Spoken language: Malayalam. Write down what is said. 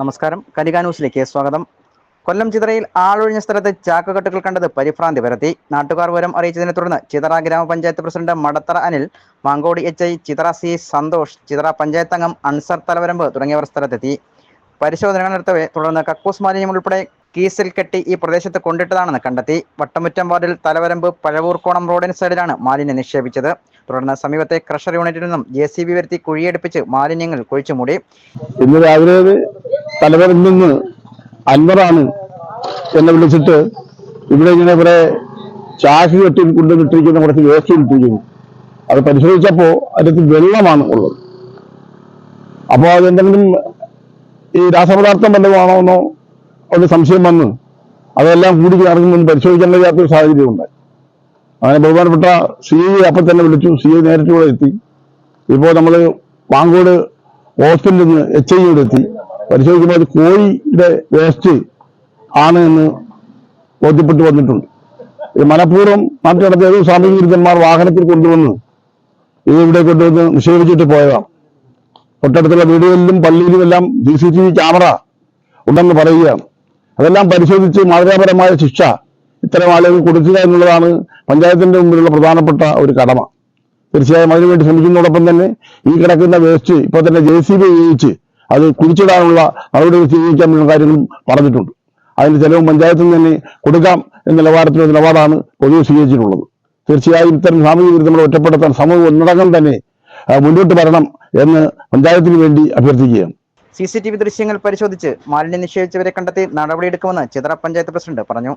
നമസ്കാരം. കലിക ന്യൂസിലേക്ക് സ്വാഗതം. കൊല്ലം ചിതറയിൽ ആളൊഴിഞ്ഞ സ്ഥലത്ത് ചാക്കുകെട്ടുകൾ കണ്ടത് പരിഭ്രാന്തി പരത്തി. നാട്ടുകാർ വിവരം അറിയിച്ചതിനെ തുടർന്ന് ചിതറ ഗ്രാമപഞ്ചായത്ത് president Madathara Anil Mangodi H I Chithara C Santhosh Chithara panchayat അംഗം അൻസർ തലവരമ്പ് തുടങ്ങിയവർ സ്ഥലത്തെത്തി. പരിശോധനകൾ നടത്തവെ തുടർന്ന് കക്കൂസ് മാലിന്യം ഉൾപ്പെടെ കീസിൽ കെട്ടി ഈ പ്രദേശത്ത് കൊണ്ടിട്ടതാണെന്ന് കണ്ടെത്തി. വട്ടമുറ്റം വാർഡിൽ തലവരമ്പ് പഴവൂർക്കോണം റോഡിന് സൈഡിലാണ് മാലിന്യം നിക്ഷേപിച്ചത്. തുടർന്ന് സമീപത്തെ ക്രഷർ യൂണിറ്റിൽ നിന്നും ജെ സി ബി വരുത്തി കുഴിയെടുപ്പിച്ച് മാലിന്യങ്ങൾ കുഴിച്ചുമൂടി. ഇന്ന് രാവിലെ തലവരിൽ നിന്ന് അൻവറാണ് എന്നെ വിളിച്ചിട്ട് ഇവിടെ ഇങ്ങനെ ഇവിടെ ചാക്ക് കെട്ടി കൊണ്ടുവന്നിട്ടിരിക്കുന്ന കുറച്ച് വേസ്റ്റ് ഇട്ടിരിക്കുന്നു. അത് പരിശോധിച്ചപ്പോ അതിനകത്ത് വെള്ളമാണ് ഉള്ളത്. അപ്പോൾ അതെന്തെങ്കിലും ഈ രാസപദാർത്ഥം വല്ലതുമാണോ എന്നോ ഒരു സംശയം വന്ന് അതെല്ലാം കൂടി ചേർന്ന് പരിശോധിക്കാൻ കഴിയാത്തൊരു സാഹചര്യം ഉണ്ടായി. അങ്ങനെ ബഹുമാനപ്പെട്ട സി ഐ അപ്പം തന്നെ വിളിച്ചു. സി ഐ നേരിട്ട് ഇവിടെ എത്തി. ഇപ്പോൾ നമ്മൾ പാങ്കോട് ഹോസ്പിറ്റലിൽ നിന്ന് എച്ച് ഐ ഇവിടെ എത്തി. പരിശോധിക്കുമ്പോൾ അത് കോഴിയുടെ വേസ്റ്റ് ആണ് എന്ന് ബോധ്യപ്പെട്ട് വന്നിട്ടുണ്ട്. മനഃപൂർവം നാട്ടിൽ നടത്തിയ ഏതോ സാമൂഹിക വാഹനത്തിൽ കൊണ്ടുവന്ന് ഇത് ഇവിടെ കൊണ്ടുവന്ന് നിക്ഷേപിച്ചിട്ട് പോയതാണ്. തൊട്ടടുത്തുള്ള വീടുകളിലും പള്ളിയിലും എല്ലാം C C T V camera ഉണ്ടെന്ന് പറയുകയാണ്. അതെല്ലാം പരിശോധിച്ച് മാതൃകാപരമായ ശിക്ഷ ഇത്തരം ആളുകൾ കൊടുക്കുക എന്നുള്ളതാണ് പഞ്ചായത്തിന്റെ മുമ്പിലുള്ള പ്രധാനപ്പെട്ട ഒരു കടമ. തീർച്ചയായും അതിനുവേണ്ടി ശ്രമിക്കുന്നതോടൊപ്പം തന്നെ ഈ കിടക്കുന്ന വേസ്റ്റ് ഇപ്പോൾ തന്നെ ജെ സി ബി ഉപയോഗിച്ച് അത് കുഴിച്ചിടാനുള്ള നടപടികൾ സ്വീകരിക്കാനുള്ള കാര്യങ്ങളും പറഞ്ഞിട്ടുണ്ട്. അതിന് ചെലവും പഞ്ചായത്തിൽ തന്നെ കൊടുക്കാം എന്ന നിലവാരത്തിലുള്ള നിലപാടാണ് പൊതുവെ സ്വീകരിച്ചിട്ടുള്ളത്. തീർച്ചയായും ഇത്തരം സാമൂഹിക വിരുദ്ധങ്ങളെ ഒറ്റപ്പെടുത്താൻ സമൂഹം ഒന്നടങ്കം തന്നെ മുന്നോട്ട് വരണം എന്ന് പഞ്ചായത്തിന് വേണ്ടി അഭ്യർത്ഥിക്കുകയാണ്. സി സി ടി വി ദൃശ്യങ്ങൾ പരിശോധിച്ച് മാലിന്യം നിക്ഷേപിച്ചവരെ കണ്ടെത്തി നടപടിയെടുക്കുമെന്ന് ചിതറ പഞ്ചായത്ത് പ്രസിഡന്റ് പറഞ്ഞു.